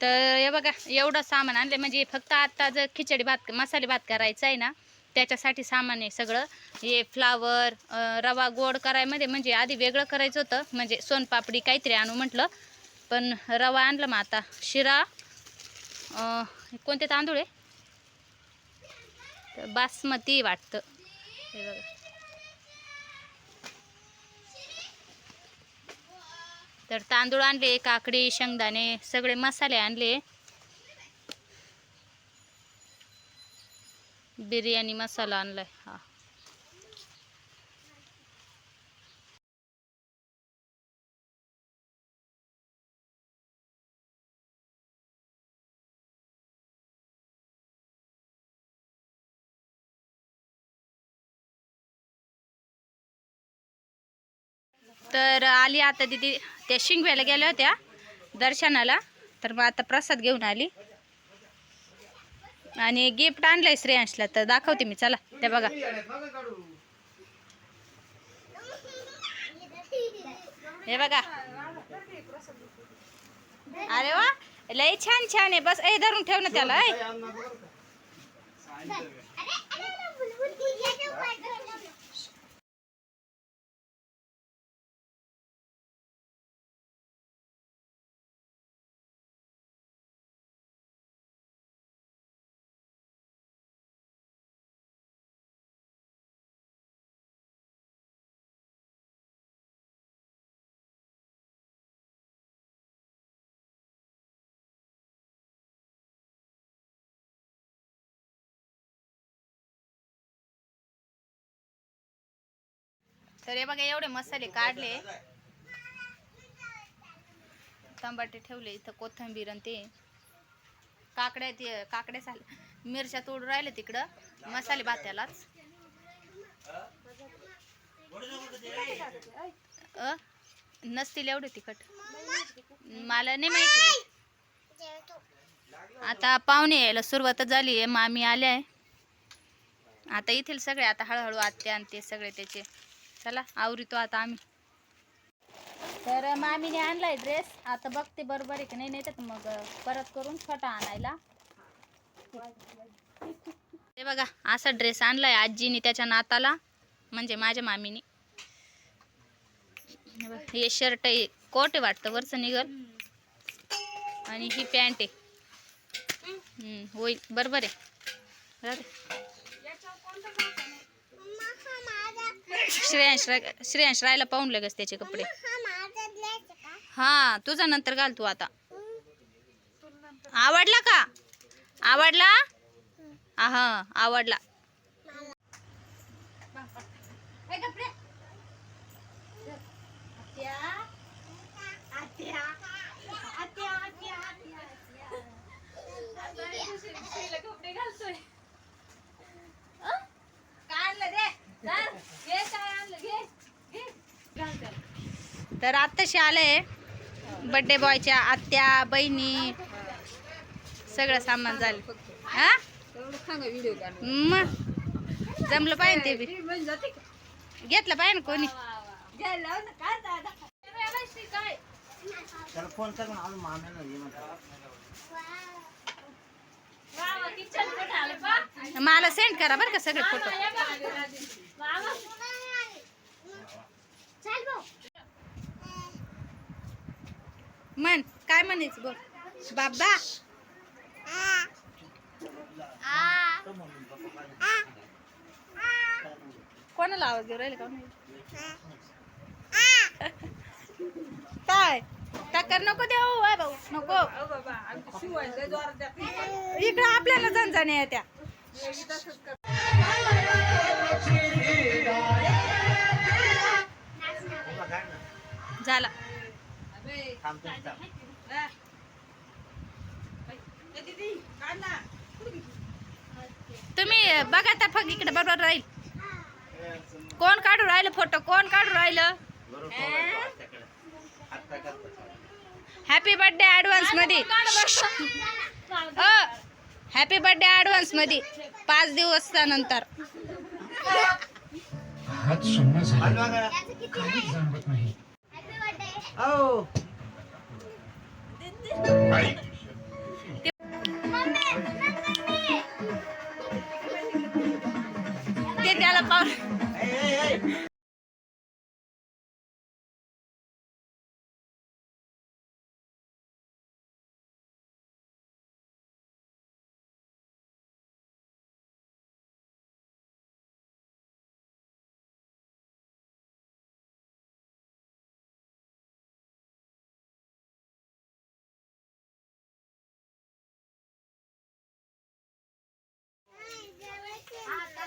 तर हे बघा एवढं सामान आणलं. म्हणजे फक्त आत्ता जर खिचडी भात मसाले भात करायचा आहे ना त्याच्यासाठी सामान आहे सगळं. हे फ्लावर रवा गोड करायमध्ये म्हणजे आधी वेगळं करायचं होतं. म्हणजे सोनपापडी काहीतरी आणू म्हटलं. पण रवा आणलं मग आता. शिरा कोणते तांदूळ आहे? बासमती वाटतं. हे बघा. तर तांदूळ आणले काकडी शेंगदाणे सगळे मसाले आणले. बिर्याणी मसाला आणलाय हा. तर आली आता दिदी त्या शिंगव्याला गेल्या होत्या दर्शनाला तर मग आता प्रसाद घेऊन आली आणि गिफ्ट आणलंय श्रेयांशला तर दाखवते मी चला ते बघा हे बघा अरे वा लय छान छान आहे बस ए धरून ठेव ना त्याला तर हे बघा एवढे मसाले काढले. टमाटे ठेवले इथं कोथिंबीर आणि ते. काकड्या ते काकड्या झाले मिरच्या तोडून राहिले तिकडं मसाले भात्यालाच अ? नसतील एवढे तिखट. मला नाही माहिती. आता पाहुणे यायला सुरुवात झाली आहे मामी आल्या आहे. आता येथील सगळे आता हळूहळू आत्या आणि ते सगळे त्याचे. चला आवरितो आता आम्ही. तर मामीने आणलाय ड्रेस आता बघते बरोबर आहे की नाही नाही तर मग परत करून छोटा आणायला. ते बघा असा ड्रेस आणलाय आजीने त्याच्या नाताला म्हणजे माझ्या मामीने. हे हे शर्ट आहे कोट आहे वाटतं वरचं निघल. आणि ही पॅन्ट आहे. होईल बरोबर आहे. श्रेयांश श्रेयांश राहायला पाहून लगेच त्याचे कपडे. हा तुझा नंतर घाल तू आता. आवडला का? आवडला? हा आवडला. तर आत्ताशी आले. बड्डे बॉयच्या आत्या बहिणी सगळं सामान झालं. हा? मग जमलं पाहिजे ते बी. घेतलं पाहिजे ना कोणी. मला सेंड करा बरं का सगळे फोटो म्हण काय म्हणायचं बोल बाबा. कोणाला आवाज देऊ राहिले का काय? टक्कर नको देऊ आहे भाऊ नको. इकडं आपल्याला जणजण त्या झाला. थांब तुम्ही थांब. तुम्ही बघा आता फक्त इकडे बरोबर राहील. कोण काढू राहिलं फोटो कोण काढू राहिलं. हॅपी बर्थडे ऍडव्हान्समध्ये हॅपी बर्थडे ऍडव्हान्समध्ये पाच दिवसानंतर हात झाले. नाही. ते त्याला पाव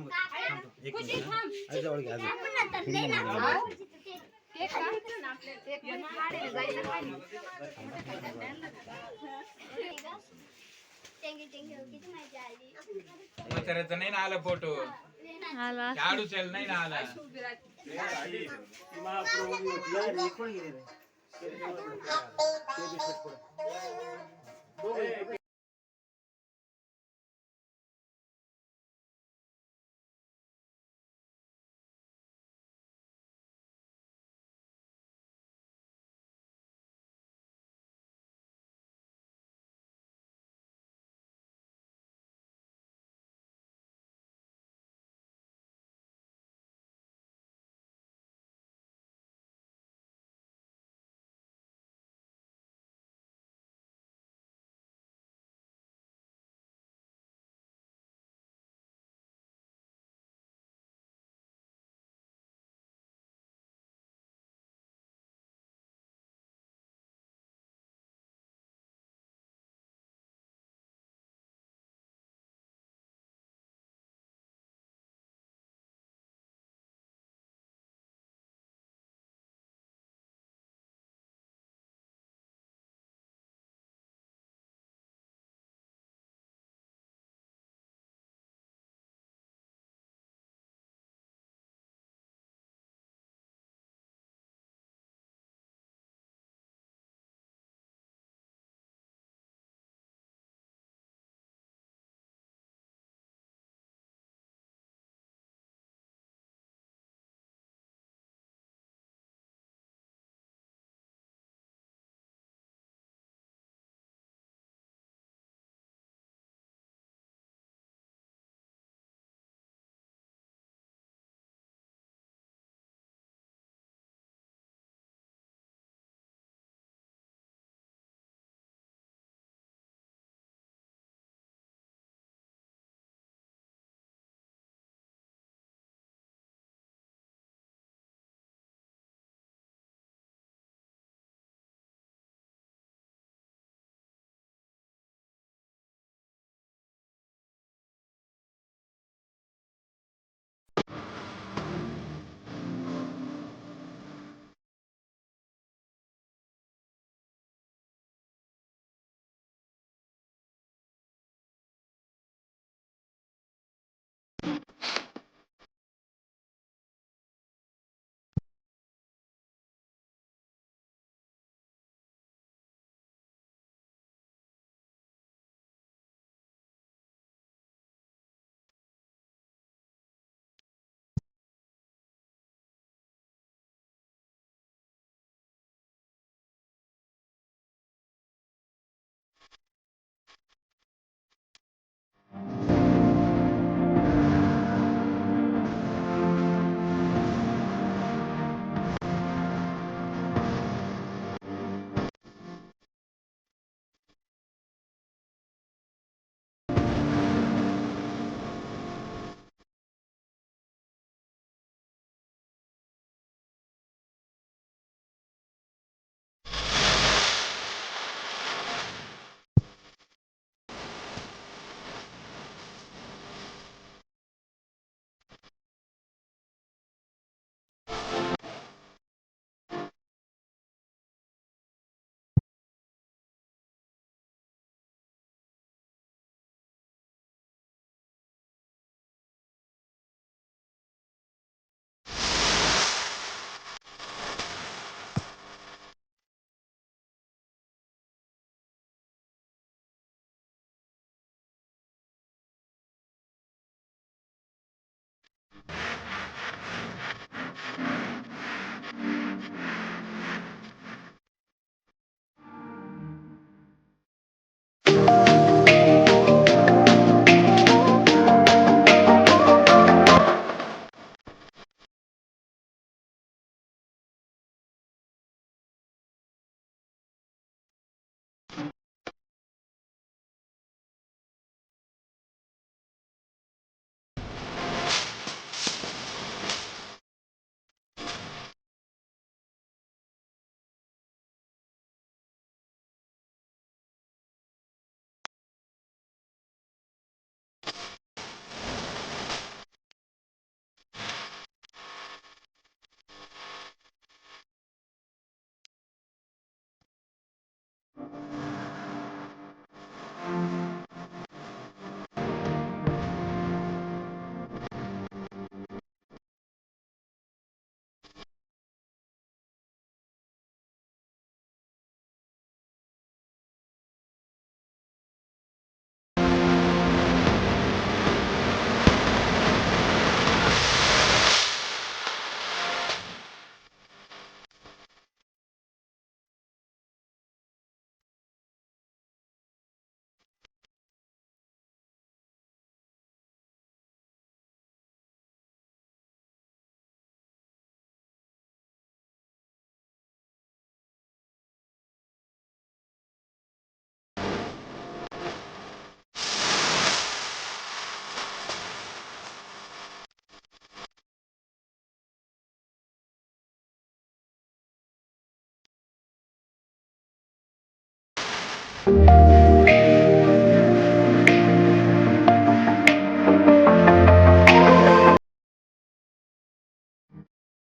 थांब थांब एक मिनिट हा. आज जवळ घ्या अजून. म्हाताऱ्याचा नाही ना आला फोटो झाडू चल नाही ना आला